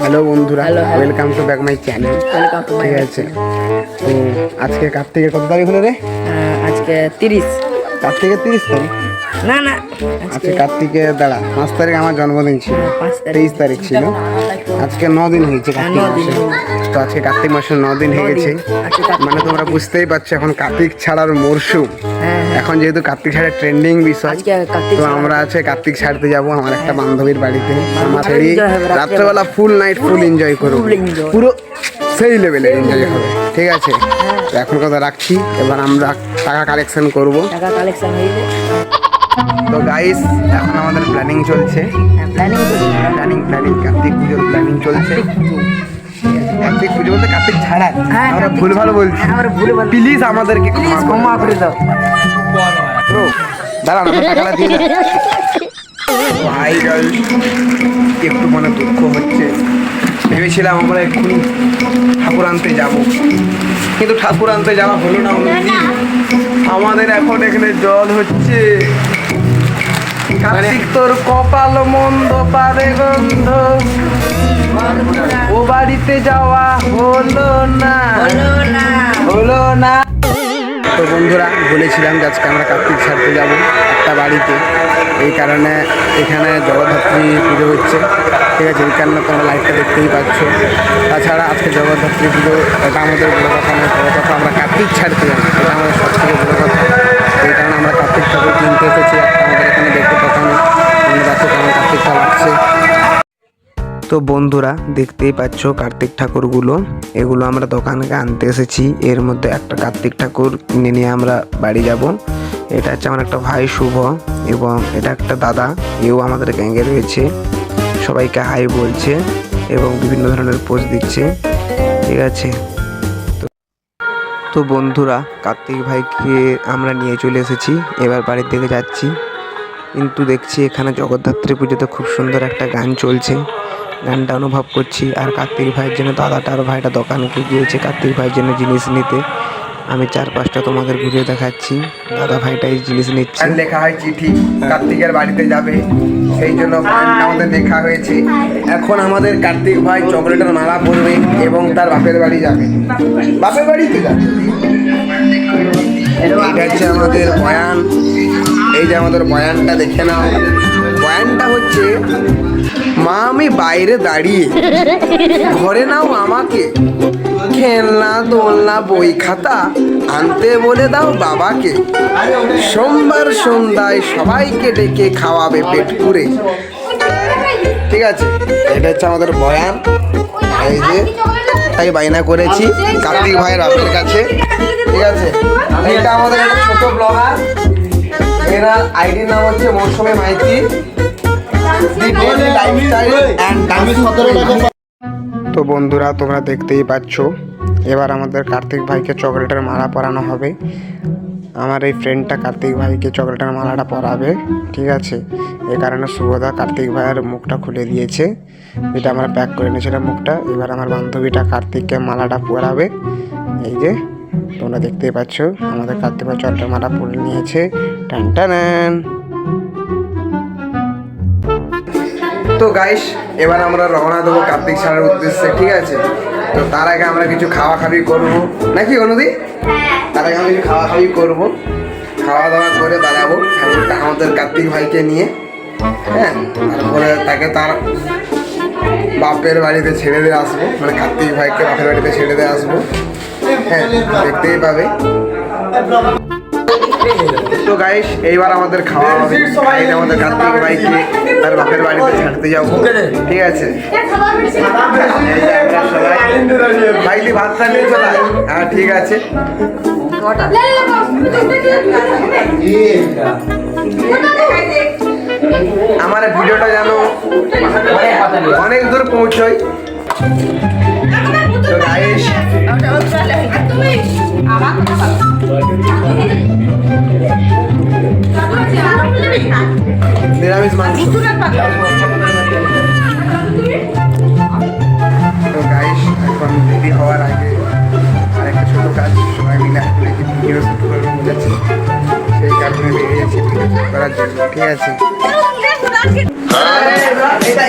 Hello বন্ধুরা. Welcome to back my channel ঠিক আছে? তো আজকে কার্তিকের কত তারিখ হলো রে? আজকে তিরিশ। কার্তিকের তিরিশ তারিখ? না না। আজকে কার্তিকের দাঁড়া পাঁচ তারিখ আমার জন্মদিন ছিল তেইশ তারিখ ছিল। আজকে ন দিন হয়েছে কার্তিক হ্যাঁ, দিন মাসে তো আজকে কার্তিক মাসের ন দিন হয়ে গেছে। মানে তোমরা বুঝতেই পারছ এখন কার্তিক ছাড়ার মরশুম। হ্যাঁ। এখন যেহেতু কার্তিক ছাড়া ট্রেন্ডিং বিষয় তো আমরা আছে কার্তিক ছাড়তে যাব আমার একটা বান্ধবীর বাড়িতে। আমরা রাত্রেবেলা ফুল নাইট ফুল এনজয় করব। পুরো সেই লেভেলের এনজয় হবে ঠিক আছে? এখন কথা রাখছি এবার আমরা টাকা কালেকশন করব। টাকা কালেকশন হয়েছে তো গাইস এখন আমাদের প্ল্যানিং চলছে। প্ল্যানিং প্ল্যানিং কার্তিক পুজোর প্ল্যানিং চলছে। কার্তিক পুজো। বলতে কার্তিক ছাড়া। হ্যাঁ, আমরা কার্তিক ভুল ভালো বলছি। হ্যাঁ, আমরা। প্লিজ আমাদেরকে ক্ষমা করো। দাও। ব্রো দাঁড়ান আমার টাকাটা দিয়ে ভাই গাইস একটু মনে দুঃখ হচ্ছে। ভেবেছিলাম আমরা এক্ষুনি ঠাকুর আনতে যাব। কিন্তু ঠাকুর আনতে যাওয়া হলো না। আমাদের এখন এখানে জল হচ্ছে। কার্তিক তোর কপাল মন্দ পারে গন্ধ। ও বাড়িতে যাওয়া হলো না। হলো না। তো বন্ধুরা বলেছিলাম যে আজকে আমরা কার্তিক ছাড়তে যাব একটা বাড়িতে। এই কারণে এখানে জগদ্ধাত্রী পুজো হচ্ছে। ঠিক আছে এই কারণে তোমরা লাইভটা দেখতেই পাচ্ছ। তাছাড়া আজকে জগদ্ধাত্রী পুজো এটা আমাদের বড় কথা নয় বড় কথা আমরা কার্তিক ছাড়তে যাব। এটা আমাদের সব থেকে বড় কথা। কার্তিক এসেছি এখানে দেখতে কেমন কার্তিকটা লাগছে তো বন্ধুরা, দেখতেই পাচ্ছ কার্তিক ঠাকুরগুলো। এগুলো আমরা দোকানে আনতে এসেছি। এর মধ্যে একটা কার্তিক ঠাকুর কিনে নিয়ে আমরা বাড়ি যাব। এটা হচ্ছে আমার একটা ভাই শুভ এবং এটা একটা দাদা, এও আমাদের গ্যাঙ্গে রয়েছে। সবাইকে হাই বলছে এবং বিভিন্ন ধরনের পোস্ট দিচ্ছে। ঠিক আছে? তো বন্ধুরা, কার্তিক ভাইকে আমরা নিয়ে চলে এসেছি। এবার বাড়ির দিকে যাচ্ছি। কিন্তু দেখছি এখানে জগদ্ধাত্রী পুজোতে খুব সুন্দর একটা গান চলছে। গানটা অনুভব করছি। আর কার্তিক ভাইয়ের জন্য দাদাটা আর ভাইটা দোকানে গিয়েছে কার্তিক ভাইয়ের জন্য জিনিস নিতে। আমি চার পাঁচটা তোমাদের ঘুরিয়ে দেখাচ্ছি। দাদা ভাইটা এই জিনিস নিচ্ছে। লেখা হয় চিঠি। কার্তিকের বাড়িতে যাবে। সেই জন্য আমাদের লেখা হয়েছে। এখন আমাদের কার্তিক ভাই চকলেটের মালা পরবে এবং তার বাপের বাড়ি যাবে। বাপের বাড়িতে যাবে। এটা হচ্ছে আমাদের বয়ান। এই যে আমাদের বয়ানটা দেখে নাও। বয়ানটা হচ্ছে, মা, আমি বাইরে দাঁড়িয়ে। ঘরে নাও আমাকে। খেলনা দোলনা বই খাতা আনতে বলে দাও বাবাকে। সোমবার সন্ধ্যায় সবাইকে ডেকে খাওয়াবে পেট পুরে ঠিক আছে? এটা হচ্ছে আমাদের বয়ান। এই যে তাই বাইনা করেছি কার্তিক ভাইয়ের বাপের কাছে। ঠিক আছে? এটা আমাদের একটা ছোট ব্লগার। এরা আইডির নাম হচ্ছে মৌসুমী মাইতি। তো বন্ধুরা, তোমরা দেখতেই পাচ্ছ, এবার আমাদের কার্তিক ভাইকে চকলেটের মালা পরানো হবে। আমার এই ফ্রেন্ডটা কার্তিক ভাইকে চকলেটের মালাটা পরাবে, ঠিক আছে? এই কারণে শুভদা কার্তিক ভাইয়ের মুখটা খুলে দিয়েছে। যেটা আমরা প্যাক করে নিয়েছিলাম মুখটা। এবার আমার বান্ধবীটা কার্তিককে মালাটা পরাবে। এই যে, তোমরা দেখতেই পাচ্ছ, আমাদের কার্তিক ভাই চকলেটের মালা পরে নিয়েছে। টান টান। তো গাইস এবার আমরা রওনা দেবো কার্তিক সারের উদ্দেশ্যে ঠিক আছে? তো তার আগে আমরা কিছু খাওয়া খাবি করব। নাকি অনুদি? তার আগে আমরা কিছু খাওয়া খাবি করব। খাওয়া দাওয়া করে ঠাকুরটা আমাদের কার্তিক ভাইকে নিয়ে হ্যাঁ? তারপরে তাকে তার বাপের বাড়িতে ছেড়ে দিয়ে আসব। মানে কার্তিক ভাইকে বাপের বাড়িতে ছেড়ে দিয়ে আসব। হ্যাঁ দেখতেই পাবে। তো গাইস এইবার আমাদের খাওয়া হবে। আমাদের কার্তিক ভাইকে তার বাপের বাড়িতে ছাড়তে যাব। ঠিক আছে? সবাই ভাইলি ভাতটা নিয়ে চলে হ্যাঁ ঠিক আছে। আমার ভিডিওটা যেন অনেক দূর পৌঁছয়। তো গাইস নিরামিষ মাংস। তো গাইস এখন রেডি হওয়ার আগে আর একটা ছোট কাজ সবাই মিলে আসলে ভিডিও শুট করে যাচ্ছি সেই কারণে ভিডিও শুট করার জন্য ঠিক আছে? এটা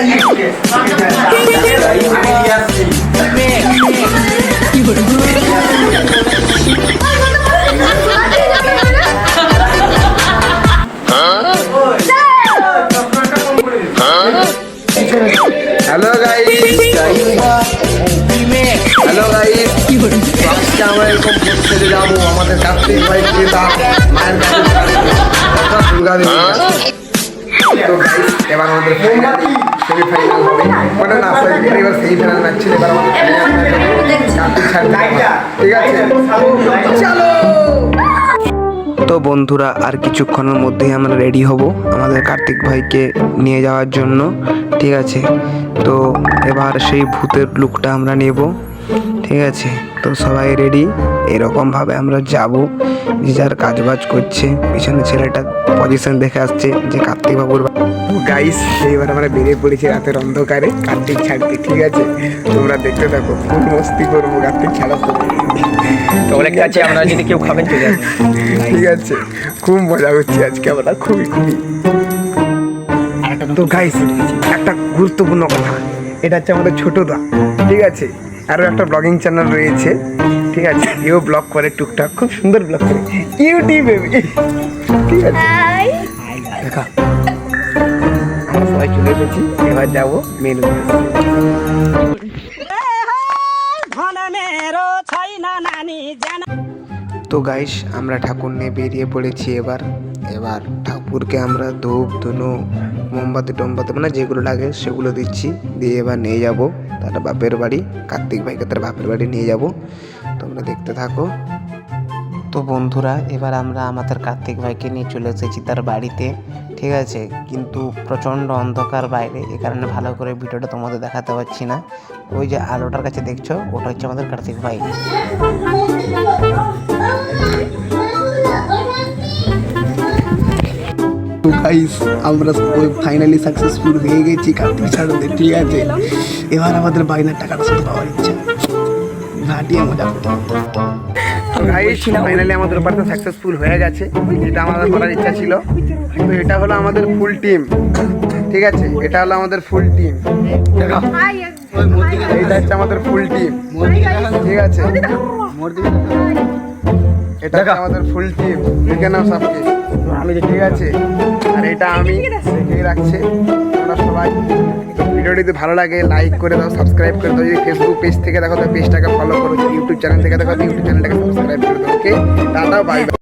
হ্যালো গাইস হ্যালো গাইস আজকে আমরা এরকম ছেড়ে যাব আমাদের কার্তিক ভাই দিয়ে আমাদের ঠিক আছে? চলো। তো বন্ধুরা, আর কিছুক্ষণের মধ্যেই আমরা রেডি হব আমাদের কার্তিক ভাইকে নিয়ে যাওয়ার জন্য, ঠিক আছে? তো এবার সেই ভূতের লুকটা আমরা নেব, ঠিক আছে? তো সবাই রেডি? এরকমভাবে আমরা যাব, যে যার কাজ বাজ করছে, পিছনে ছেলেটা পজিশন দেখে আসছে যে কার্তিক বাবুর গাইস এইবার আমরা বেরিয়ে পড়েছি রাতের অন্ধকারে, কার্তিক ছাড়তে, ঠিক আছে? তোমরা দেখতে থাকো, খুব মস্তি করব, কার্তিক ছাড়া অনেক কাছে আমরা যদি কেউ খাবেন চলে আসবেন ঠিক আছে খুব মজা করছি আজকে আমরা খুবই খুবই। তো গাইস একটা গুরুত্বপূর্ণ কথা এটা হচ্ছে আমাদের ছোট ঠিক আছে? আরও একটা ব্লগিং চ্যানেল রয়েছে ঠিক আছে? এও ব্লগ করে টুকটাক খুব সুন্দর ব্লগ করে। ইউটিউবে ঠিক আছে? দেখা। আমরা সবাই চলে এসেছি এবার যাব মেন তো গাইস আমরা ঠাকুর নিয়ে বেরিয়ে পড়েছি এবার। এবার ঠাকুরকে আমরা ধূপ, ধুনো, মোমবাতি, টোমবাতি মানে যেগুলো লাগে সেগুলো দিচ্ছি। দিয়ে এবার নিয়ে যাব তার বাপের বাড়ি, কার্তিক ভাইকে তার বাপের বাড়ি নিয়ে যাব। তোমরা দেখতে থাকো। তো বন্ধুরা, এবার আমরা আমাদের কার্তিক ভাইকে নিয়ে চলে এসেছি তার বাড়িতে, ঠিক আছে? কিন্তু প্রচণ্ড অন্ধকার বাইরে, এ কারণে ভালো করে ভিডিওটা তোমাদের দেখাতে পারছি না। ওই যে আলোটার কাছে দেখছ, ওটা হচ্ছে আমাদের কার্তিক ভাই। তো গাইস আমরা ফাইনালি সাকসেসফুল হয়ে গেছি কার্তিক ছাড়তে ঠিক আছে? এবার আমাদের বাইনার টাকাটা শুধু পাওয়ার ইচ্ছা। ঘাটিয়ে মজা গাইস ফাইনালি আমাদের ব্যাপারটা সাকসেসফুল হয়ে গেছে। যেটা আমাদের করার ইচ্ছা ছিল। তো এটা হলো আমাদের ফুল টিম ঠিক আছে? এটা হলো আমাদের ফুল টিম এইটা হচ্ছে আমাদের ফুল টিম ঠিক আছে? এটা আমাদের ফুল টিম দেখে নাও সবকে আমি ঠিক আছে আর এটা আমি রাখছে। আমরা সবাই ভিডিওটি যদি ভালো লাগে লাইক করে দাও সাবস্ক্রাইব করে দাও। যদি ফেসবুক পেজ থেকে দেখো, তো পেজটাকে ফলো করো ইউটিউব চ্যানেল থেকে দেখো ইউটিউব চ্যানেলটাকে সাবস্ক্রাইব করে দাও ওকে দাদা বাই